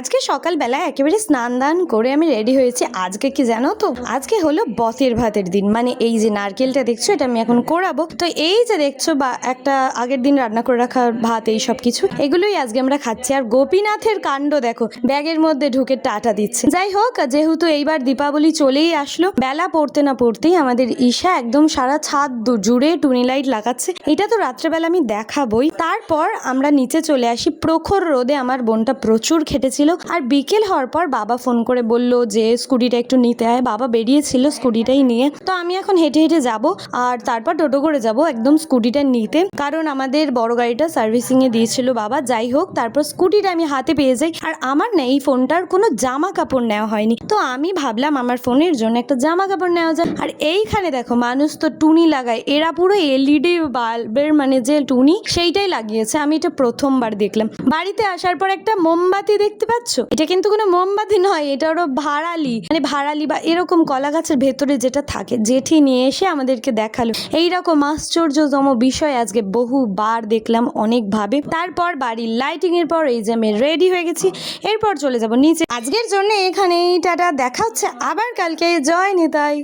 আজকে সকালবেলা একেবারে স্নান দান করে আমি রেডি হয়েছি। আজকে কি জানো তো? আজকে হলো বতের ভাতের দিন। মানে এই যে নারকেলটা দেখছ, এটা আমি এখন কোরাবো। তো এই যে দেখছ বা একটা আগের দিন রান্না করে রাখা ভাত, এই সব কিছু, এগুলোই আজকে আমরা খাচ্ছি। আর গোপীনাথের কাণ্ড দেখো, ব্যাগের মধ্যে ঢুকে টাটা দিচ্ছে। যাই হোক, যেহেতু এইবার দীপাবলি চলেই আসলো, বেলা পড়তে না পড়তেই আমাদের ঈশা একদম সারা ছাদ জুড়ে টুনি লাইট লাগাচ্ছে। এটা তো রাত্রেবেলা আমি দেখাবই। তারপর আমরা নিচে চলে আসি। প্রখর রোদে আমার বোনটা প্রচুর খেটেছিল। আর বিকেল হওয়ার পর বাবা ফোন করে বলল যে, স্কুটিটা একটু নিতে হয় বাবা বেরিয়েছিল স্কুটিটাই নিয়ে। তো আমি এখন হেঁটে হেঁটে যাব আর তারপর টোটো করে যাব একদম স্কুটিটা নিতে। কারণ আমাদের বড় গাড়িটা সার্ভিসিং এ দিয়েছিল বাবা। যাই হোক, তারপর স্কুটিটা আমি হাতে পেয়ে যাই। আর আমার না এই ফোনটার কোনো জামা কাপড় নেওয়া হয়নি। তো আমি ভাবলাম আমার ফোনের জন্য একটা জামা কাপড় নেওয়া যায় আর এইখানে দেখো, মানুষ তো টুনি লাগায়। এরা পুরো এলইডি বাল্বের মানে যে টুনি, সেইটাই লাগিয়েছে। আমি এটা প্রথমবার দেখলাম। বাড়িতে আসার পর একটা মোমবাতি দেখতে পাচ্ছ? এটা কিন্তু কোনো মোমবাতি নয়, এটা ওরও ভাড়ালি। মানে ভাড়ালি বা এরকম কলা গাছের ভেতরে যেটা থাকে, জেঠি নিয়ে এসে আমাদেরকে দেখাল। এইরকম আশ্চর্যতম বিষয় আজকে বহুবার দেখলাম অনেকভাবে। তারপর বাড়ির লাইটিং এর পর এই যে আমি রেডি হয়ে গেছি, এরপর চলে যাব নিচে। আজকের জন্য এখানেই টাটা, দেখা হচ্ছে আবার কালকে। জয় নিতাই।